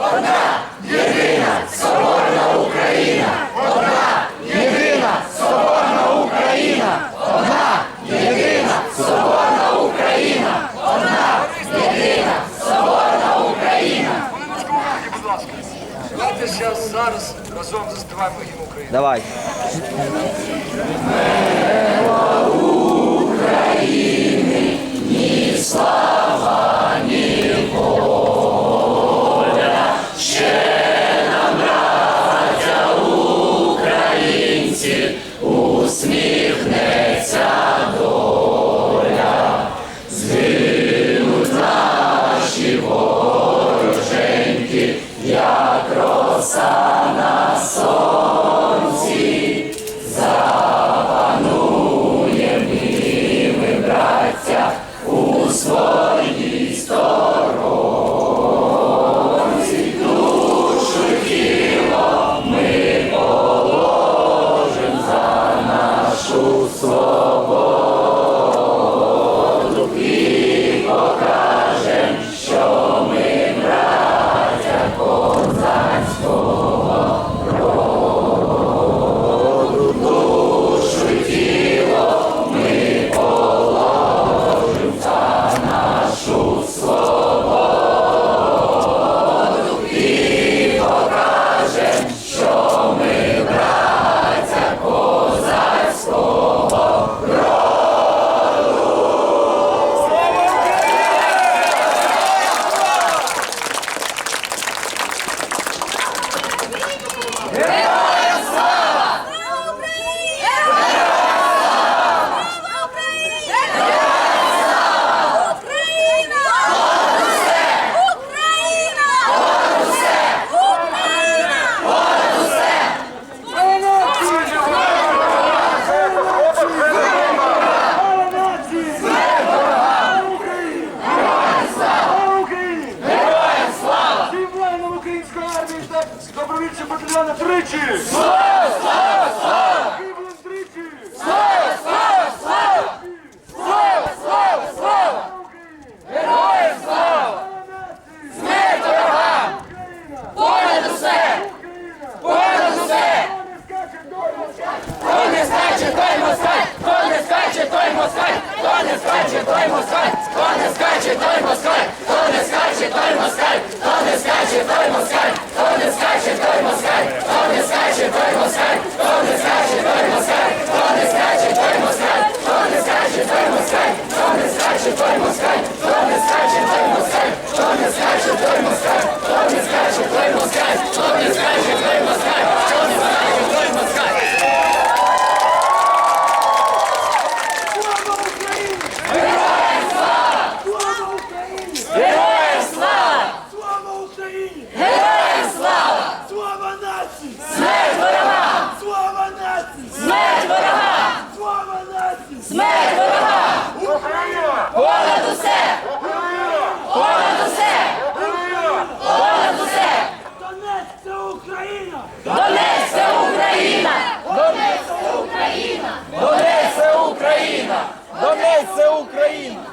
Одна єдина соборна Україна! Одна єдина соборна Україна! Одна єдина соборна Україна! Одна єдина соборна Україна! будь ласка. Давайте зараз зараз разом заспіваємо гімн України. Давай. добровільчі батальйони тричі! Слава! Слава! Слава! Гиблим тричі! Слава! Слава! Слава! Слава! Слава! Слава! Героям слава! Смерть ворогам! Понад усе! Понад усе! Хто не скаче, той москаль! Хто не скаче, той москаль! Хто не скаче, той москаль! Донець це Україна!